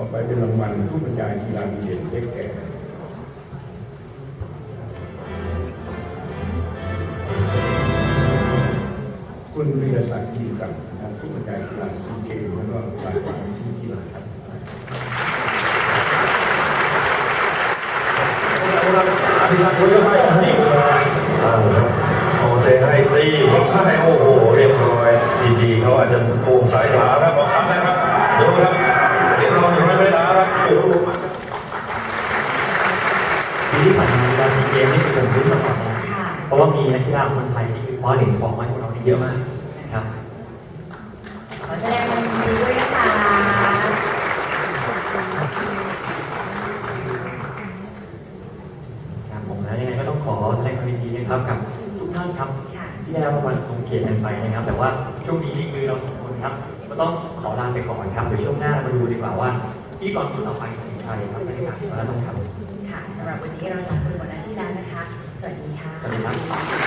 ต่อไปเป็นรางวัลผู้บรรยายกีฬาดีเด่นได้แก่คุณวิทยาศักดิ์ดีกับนะครับผู้บรรยายกีฬาซีเกมแล้วก็หลายกว่าชนิดกีฬาครับอภิศักดิ์คนเดียวไปยิงเอาครับโอเซให้ตีให้โอ้โหเรียบร้อยดีๆเขาอาจจะโกงสายขวาครับบอกซ้ำนะครับดูครับเรียบร้อยอยู่ในเวลาครับโอ้โห ปีที่ผ่านมากีฬาซีเกมนี่เป็นผมรู้มาก่อนนะค่ะเพราะว่ามีนักกีฬาคนไทยที่คว้าเหรียญทองมาให้พวกเราได้เยอะมากนะครับขอแสดงความยินดีด้วยนะคะครับผมนะยังไงก็ต้องขอแสดงความยินดีนะครับกับทุกท่านครับค่ะที่ได้รับรางวัลทรงเกียรติกันไปนะครับ แต่ว่าช่วงนี้นี่คือเราสองคนครับก็ต้องขอลาไปก่อนครับเดี๋ยวช่วงหน้าเรามาดูดีกว่าว่าพิธีกรคนต่อไปจะเป็นใครครับบรรยากาศแล้วต้องครับ Thank you.